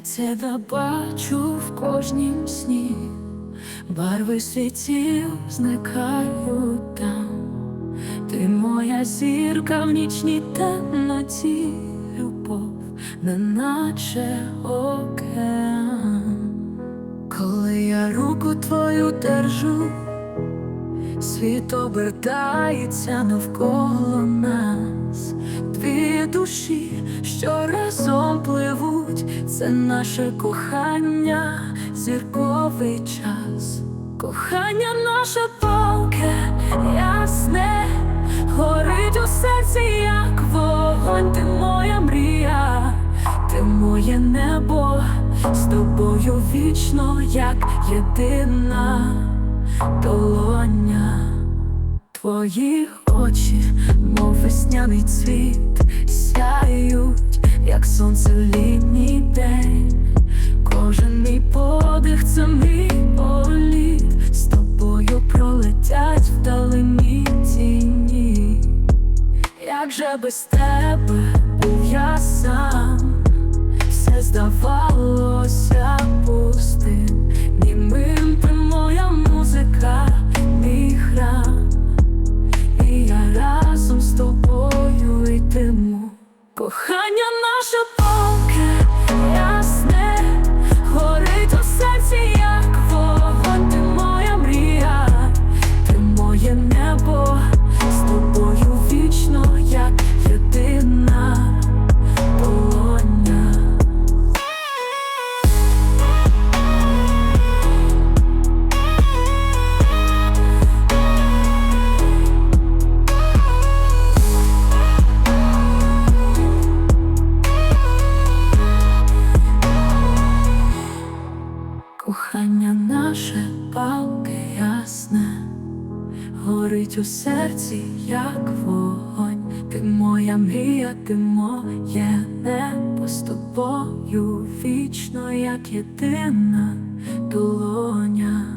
тебе бачу в кожнім сні, барви світів зникають там, ти моя зірка в нічній темноті, любов, неначе океан. Коли я руку твою держу, світ обертається навколо нас, дві душі, це наше кохання, зірковий час, кохання наше палке, ясне, горить у серці, як вогонь, ти моя мрія, ти моє небо, з тобою вічно, як єдина долоня. Твої очі, мов весняний цвіт, сяють, як сонце в Як же без тебе був я сам, все здавалося пустим, німим ти моя музика, мій храм, і я разом з тобою йтиму. Кохання наше Кохання наше палке ясне, горить у серці, як вогонь. Ти моя мрія, ти моє небо з тобою вічно, як єдина долоня.